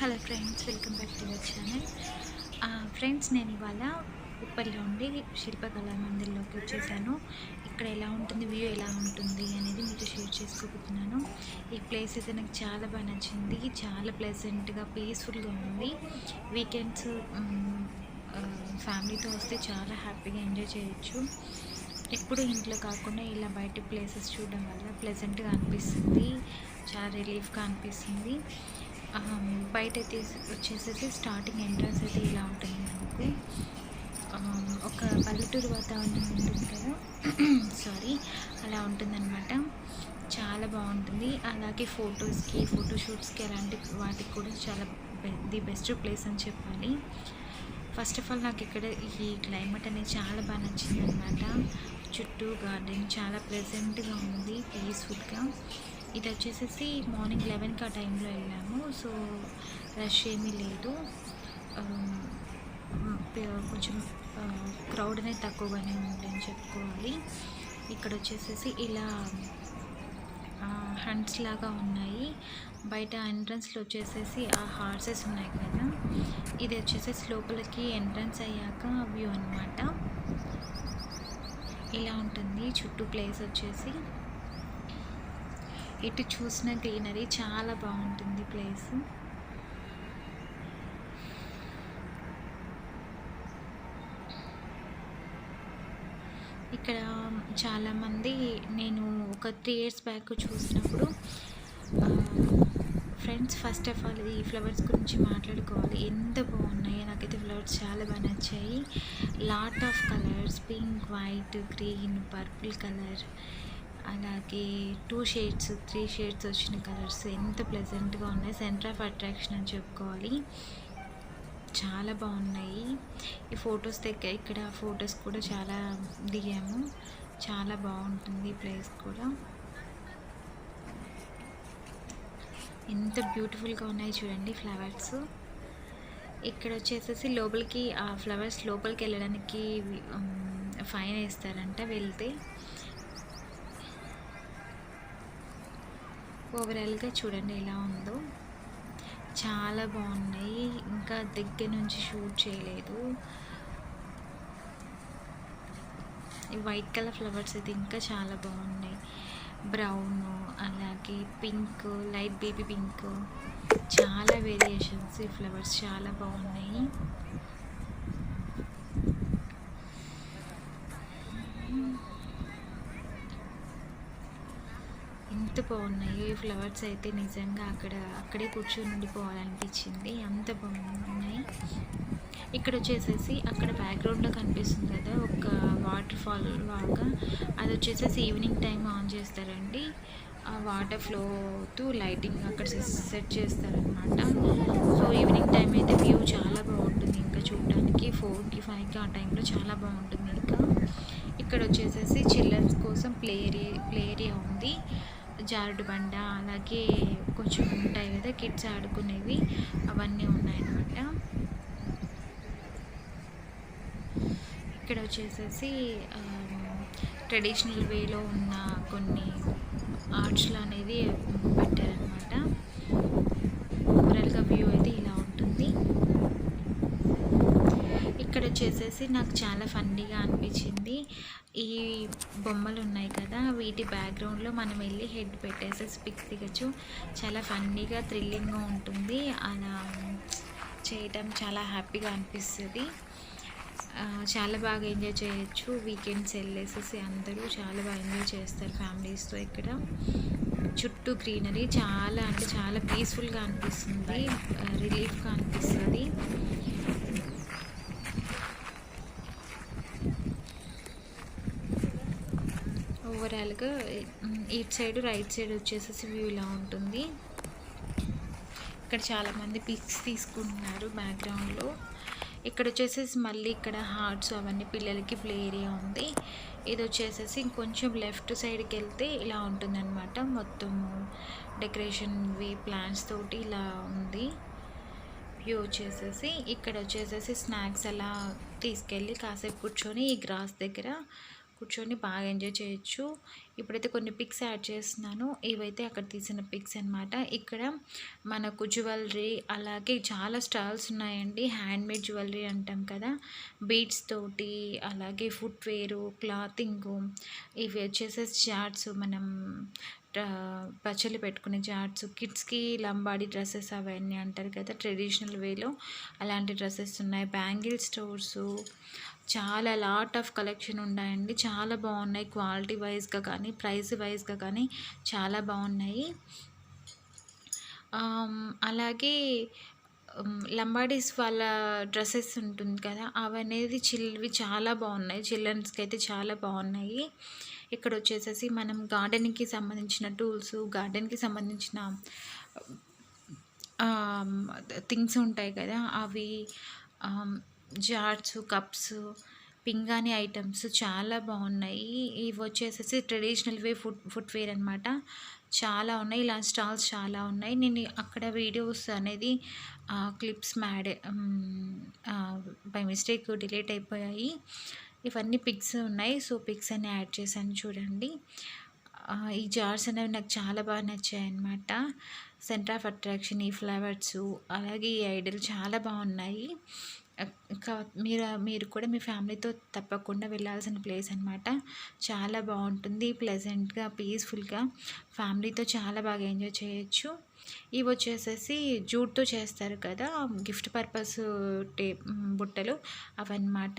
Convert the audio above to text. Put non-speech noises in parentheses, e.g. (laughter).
Hello friends welcome back to our channel friends నేను ఇవాళ ఉప్పల్లో ఉండి శిల్పకళా మందిర్లోకి వచ్చేసాను. ఇక్కడ ఎలా ఉంటుంది వ్యూ ఎలా ఉంటుంది అనేది మీతో షేర్ చేసుకోబోతున్నాను. ఈ ప్లేస్ అయితే నాకు చాలా బాగా నచ్చింది. చాలా ప్లెజెంట్గా పీస్ఫుల్గా ఉంది. వీకెండ్స్ ఫ్యామిలీతో um, uh, వస్తే చాలా హ్యాపీగా ఎంజాయ్ చేయొచ్చు. ఎప్పుడు ఇంట్లో కాకుండా ఇలా బయట ప్లేసెస్ చూడడం వల్ల ప్లెజెంట్గా అనిపిస్తుంది. చాలా రిలీఫ్గా అనిపిస్తుంది. బయట అయితే వచ్చేసేసి స్టార్టింగ్ ఎంట్రన్స్ అయితే ఇలా ఉంటుంది మనకు. ఒక పల్లెటూరు వాతావరణం ఉంటుంది కదా? (clears throat) సారీ అలా ఉంటుందన్నమాట. చాలా బాగుంటుంది. అలాగే ఫొటోస్కి ఫోటోషూట్స్కి అలాంటి వాటికి కూడా చాలా ది బెస్ట్ ప్లేస్ అని చెప్పాలి. ఫస్ట్ ఆఫ్ ఆల్ నాకు ఇక్కడ ఈ క్లైమేట్ అనేది చాలా బాగా నచ్చింది అనమాట చుట్టూ గార్డెన్ చాలా ప్లెజెంట్గా ఉంది పీస్ఫుల్గా ఇది వచ్చేసేసి మార్నింగ్ లెవెన్కి ఆ టైంలో వెళ్ళాము. సో రష్ ఏమీ లేదు. కొంచెం క్రౌడ్ అనేది తక్కువగానే ఉంది అని చెప్పుకోవాలి. ఇక్కడ వచ్చేసేసి ఇలా హంట్స్ లాగా ఉన్నాయి. బయట ఎంట్రన్స్లో వచ్చేసేసి ఆ హార్సెస్ ఉన్నాయి కదా. ఇది వచ్చేసేసి లోపలికి ఎంట్రన్స్ అయ్యాక వ్యూ అన్నమాట. ఇలా ఉంటుంది. చుట్టూ ప్లేస్ వచ్చేసి ఎటు చూసిన గ్రీనరీ చాలా బాగుంటుంది ప్లేస్. ఇక్కడ చాలామంది నేను ఒక త్రీ ఇయర్స్ బ్యాక్ చూసినప్పుడు ఫ్రెండ్స్ ఫస్ట్ ఆఫ్ ఆల్ ఈ ఫ్లవర్స్ గురించి మాట్లాడుకోవాలి. ఎంత బాగున్నాయి నాకైతే ఫ్లవర్స్ చాలా బాగా నచ్చాయి. Lot of colours pink white green purple colour. అలాగే టూ షేడ్స్ త్రీ షేడ్స్ వచ్చిన కలర్స్ ఎంత ప్లెజెంట్గా ఉన్నాయి. సెంటర్ ఆఫ్ అట్రాక్షన్ అని చెప్పుకోవాలి. చాలా బాగున్నాయి. ఈ ఫొటోస్ దగ్గర ఇక్కడ ఫొటోస్ కూడా చాలా దిగాము. చాలా బాగుంటుంది ప్లేస్ కూడా. ఎంత బ్యూటిఫుల్గా ఉన్నాయి చూడండి ఫ్లవర్స్ ఇక్కడ వచ్చేసేసి లోపలికి ఆ ఫ్లవర్స్ లోపలికి వెళ్ళడానికి ఫైన్ వేస్తారంట వెళ్తే. ఓవరాల్గా చూడండి ఎలా ఉందో. చాలా బాగున్నాయి. ఇంకా దగ్గర నుంచి షూట్ చేయలేదు. ఈ వైట్ కలర్ ఫ్లవర్స్ అయితే ఇంకా చాలా బాగున్నాయి. బ్రౌన్ అలాగే పింక్ లైట్ బేబీ పింక్. చాలా వేరియేషన్స్ ఈ ఫ్లవర్స్. చాలా బాగున్నాయి ఎంత బాగున్నాయి. ఫ్లవర్స్ అయితే నిజంగా అక్కడ అక్కడే కూర్చొని ఉండిపోవాలనిపించింది అంత బాగున్నాయి. ఇక్కడ వచ్చేసేసి అక్కడ బ్యాక్గ్రౌండ్లో కనిపిస్తుంది కదా ఒక వాటర్ ఫాల్ లాగా. అది వచ్చేసేసి ఈవినింగ్ టైం ఆన్ చేస్తారండి. ఆ వాటర్ ఫ్లోతో లైటింగ్ అక్కడ సెట్ చేస్తారనమాట సో ఈవినింగ్ టైం అయితే వ్యూ చాలా బాగుంటుంది. ఇంకా చూడడానికి ఫోర్కి ఫైవ్కి ఆ టైంలో చాలా బాగుంటుంది ఇంకా. ఇక్కడ వచ్చేసేసి చిల్డ్రన్స్ కోసం ప్లే ఏరియా జారుడు బండ అలాగే కొంచెం ఉంటాయి కదా కిడ్స్ ఆడుకునేవి అవన్నీ ఉన్నాయన్నమాట. ఇక్కడ వచ్చేసేసి ట్రెడిషనల్ వేలో ఉన్న కొన్ని ఆర్ట్స్లు అనేది పెట్టారనమాట ఓవరాల్గా వ్యూ అయితే ఇలా ఉంటుంది వచ్చేసేసి నాకు చాలా ఫన్నీగా అనిపించింది. ఈ బొమ్మలు ఉన్నాయి కదా వీటి బ్యాక్గ్రౌండ్లో మనం వెళ్ళి హెడ్ పెట్టేసేసి పిక్ దిగచ్చు. చాలా ఫన్నీగా థ్రిల్లింగ్గా ఉంటుంది. అలా చేయటం చాలా హ్యాపీగా అనిపిస్తుంది. చాలా బాగా ఎంజాయ్ చేయొచ్చు. వీకెండ్స్ వెళ్ళేసేసి అందరూ చాలా బాగా ఎంజాయ్ చేస్తారు ఫ్యామిలీస్తో ఇక్కడ. చుట్టూ గ్రీనరీ చాలా అంటే చాలా పీస్ఫుల్గా అనిపిస్తుంది. రిలీఫ్గా అనిపిస్తుంది. ఓవరాల్గా ఇటు సైడ్ రైట్ సైడ్ వచ్చేసేసి వ్యూ ఇలా ఉంటుంది. ఇక్కడ చాలామంది పిక్స్ తీసుకుంటున్నారు బ్యాక్గ్రౌండ్లో. ఇక్కడ వచ్చేసేసి మళ్ళీ ఇక్కడ హార్ట్స్ అవన్నీ పిల్లలకి ప్లే ఏరియా ఉంది. ఇది వచ్చేసేసి ఇంకొంచెం లెఫ్ట్ సైడ్కి వెళ్తే ఇలా ఉంటుందన్నమాట. మొత్తము డెకరేషన్వి ప్లాంట్స్ తోటి ఇలా ఉంది. వ్యూ వచ్చేసేసి ఇక్కడ వచ్చేసేసి స్నాక్స్ అలా తీసుకెళ్ళి కాసేపు కూర్చొని ఈ గ్రాస్ దగ్గర కూర్చొని బాగా ఎంజాయ్ చేయొచ్చు. ఇప్పుడైతే కొన్ని పిక్స్ యాడ్ చేస్తున్నాను. ఇవైతే అక్కడ తీసిన పిక్స్ అన్నమాట. ఇక్కడ మనకు జ్యువెలరీ అలాగే చాలా స్టాల్స్ ఉన్నాయండి. హ్యాండ్మేడ్ జ్యువెలరీ అంటాం కదా. బీడ్స్ తోటి అలాగే ఫుట్వేరు క్లాతింగ్ ఇవి వచ్చేసేసి చార్ట్స్ మనం పచ్చళ్ళు పెట్టుకునే చార్ట్స్ కిడ్స్కి లంబాడి డ్రెస్సెస్ అవన్నీ అంటారు కదా ట్రెడిషనల్ వేలో అలాంటి డ్రెస్సెస్ ఉన్నాయి. బ్యాంగిల్ స్టోర్స్ చాలా లాట్ ఆఫ్ కలెక్షన్ ఉన్నాయండి. చాలా బాగున్నాయి. క్వాలిటీ వైజ్గా కానీ ప్రైస్ వైజ్గా కానీ చాలా బాగున్నాయి. Um, అలాగే um, లంబాడీస్ వాళ్ళ డ్రెస్సెస్ ఉంటుంది కదా అవి అనేది చిల్వి చాలా బాగున్నాయి. చిల్డ్రన్స్కి అయితే చాలా బాగున్నాయి. ఇక్కడ వచ్చేసేసి మనం గార్డెనింగ్కి సంబంధించిన టూల్స్ గార్డెన్కి సంబంధించిన um, థింగ్స్ ఉంటాయి కదా అవి జార్స్ కప్స్ పింగాణి ఐటమ్స్ చాలా బాగున్నాయి. ఇవి వచ్చేసేసి ట్రెడిషనల్ వే ఫుడ్ ఫుట్వేర్ అనమాట చాలా ఉన్నాయి. ఇలా స్టాల్స్ చాలా ఉన్నాయి. నేను అక్కడ వీడియోస్ అనేది clips made by mistake delete అయిపోయాయి. ఇవన్నీ పిక్స్ ఉన్నాయి. సో పిక్స్ అన్ని యాడ్ చేశాను చూడండి. ఈ జార్స్ అనేవి నాకు చాలా బాగా నచ్చాయి అనమాట సెంటర్ ఆఫ్ అట్రాక్షన్ ఈ ఫ్లవర్స్ అలాగే ఈ ఐడల్ చాలా బాగున్నాయి. మీరు మీరు కూడా మీ ఫ్యామిలీతో తప్పకుండా వెళ్ళాల్సిన ప్లేస్ అనమాట చాలా బాగుంటుంది ప్లెజెంట్గా పీస్ఫుల్గా. ఫ్యామిలీతో చాలా బాగా ఎంజాయ్ చేయొచ్చు. ఇవి వచ్చేసేసి జూట్తో చేస్తారు కదా గిఫ్ట్ పర్పస్ టే బుట్టలు అవన్నమాట.